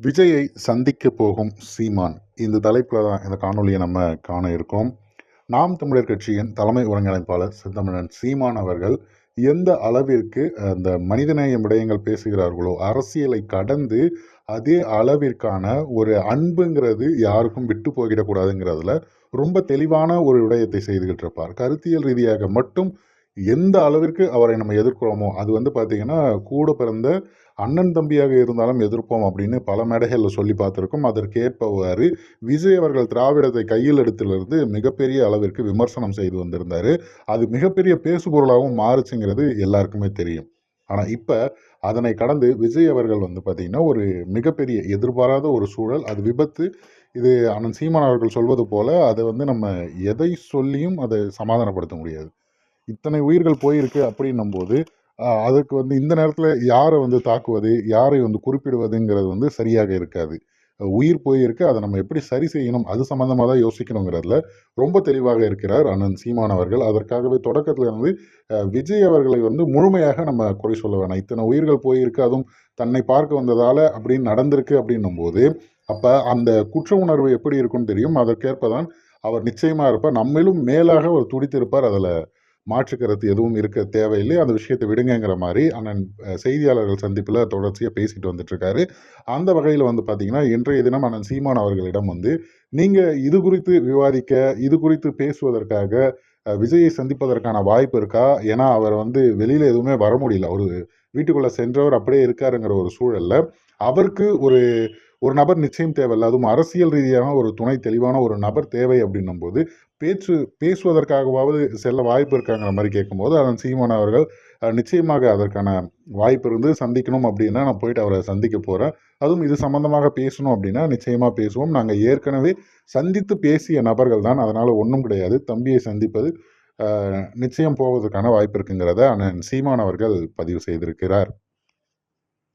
விஜயை சந்திக்க போகும் சீமான். இந்த தலைப்பில் தான் இந்த காணொலியை நம்ம காண இருக்கோம். நாம் தமிழர் கட்சியின் தலைமை ஒருங்கிணைப்பாளர் செந்தமிழன் சீமான் அவர்கள் எந்த அளவிற்கு அந்த மனிதநேய விடயங்கள் பேசுகிறார்களோ அரசியலை கடந்து அதே அளவிற்கான ஒரு அன்புங்கிறது யாருக்கும் விட்டு போகிடக்கூடாதுங்கிறதுல ரொம்ப தெளிவான ஒரு விடயத்தை செய்துகிட்டு இருப்பார் கருத்தியல் ரீதியாக மட்டும் எந்த அளவிற்கு அவரை நம்ம எதிர்க்கிறோமோ அது வந்து பார்த்திங்கன்னா கூட பிறந்த அண்ணன் தம்பியாக இருந்தாலும் எதிர்ப்போம் அப்படின்னு பல மேடைகளில் சொல்லி பார்த்துருக்கோம். அதற்கேற்பவாறு விஜய் அவர்கள் திராவிடத்தை கையில் எடுத்திலிருந்து மிகப்பெரிய அளவிற்கு விமர்சனம் செய்து வந்திருந்தார். அது மிகப்பெரிய பேசுபொருளாகவும் மாறுச்சுங்கிறது எல்லாருக்குமே தெரியும். ஆனால் இப்போ அதனை கடந்து விஜய் அவர்கள் வந்து பார்த்திங்கன்னா ஒரு மிகப்பெரிய எதிர்பாராத ஒரு சூழல் அது விபத்து. இது அண்ணன் சீமான் அவர்கள் சொல்வது போல் அதை வந்து நம்ம எதை சொல்லியும் அதை சமாதானப்படுத்த முடியாது. இத்தனை உயிர்கள் போயிருக்கு அப்படின்னும் போது அதுக்கு வந்து இந்த நேரத்தில் யாரை வந்து தாக்குவது யாரை வந்து குறிப்பிடுவதுங்கிறது வந்து சரியாக இருக்காது. உயிர் போயிருக்கு அதை நம்ம எப்படி சரி செய்யணும் அது சம்மந்தமாக தான் யோசிக்கணுங்கிறதுல ரொம்ப தெளிவாக இருக்கிறார் அண்ணன் சீமான் அவர்கள். அதற்காகவே தொடக்கத்தில் இருந்து விஜய் அவர்களை வந்து முழுமையாக நம்ம குறை சொல்ல வேணாம். இத்தனை உயிர்கள் போயிருக்கு அதுவும் தன்னை பார்க்க வந்ததால் அப்படின்னு நடந்திருக்கு அப்படின்னும் போது அப்போ அந்த குற்ற உணர்வு எப்படி இருக்கும்னு தெரியும். அதற்கேற்ப தான் அவர் நிச்சயமாக இருப்பார். நம்மிலும் மேலாக அவர் துடித்திருப்பார். அதில் மாற்று கருத்து எதுவும் இருக்க தேவையில்லை. அந்த விஷயத்தை விடுங்கிற மாதிரி அண்ணன் செய்தியாளர்கள் சந்திப்பில் தொடர்ச்சியாக பேசிட்டு வந்துட்டுருக்காரு. அந்த வகையில் வந்து பார்த்தீங்கன்னா இன்றைய தினம் அண்ணன் சீமான் அவர்களிடம் வந்து நீங்கள் இது குறித்து விவாதிக்க இது குறித்து பேசுவதற்காக விஜயை சந்திப்பதற்கான வாய்ப்பு இருக்கா? ஏன்னா அவர் வந்து வெளியில் எதுவுமே வர முடியல. அவர் வீட்டுக்குள்ளே சென்றவர் அப்படியே இருக்காருங்கிற ஒரு சூழல்ல அவருக்கு ஒரு ஒரு நபர் நிச்சயம் தேவையில்ல. அதுவும் அரசியல் ரீதியான ஒரு துணை தெளிவான ஒரு நபர் தேவை அப்படின்னும் போது பேச்சு பேசுவதற்காகவாவது செல்ல வாய்ப்பு இருக்காங்கிற மாதிரி கேட்கும்போது அதன் சீமான் அவர்கள் நிச்சயமாக அதற்கான வாய்ப்பு இருந்து சந்திக்கணும் அப்படின்னா நான் போயிட்டு அவரை சந்திக்க போகிறேன் அதுவும் இது சம்பந்தமாக பேசணும் அப்படின்னா நிச்சயமாக பேசுவோம். நாங்கள் ஏற்கனவே சந்தித்து பேசிய நபர்கள் தான். அதனால் ஒன்றும் கிடையாது. தம்பியை சந்திப்பது நிச்சயம் போவதற்கான வாய்ப்பு இருக்குங்கிறத அண்ணன் சீமான் அவர்கள் பதிவு செய்திருக்கிறார்.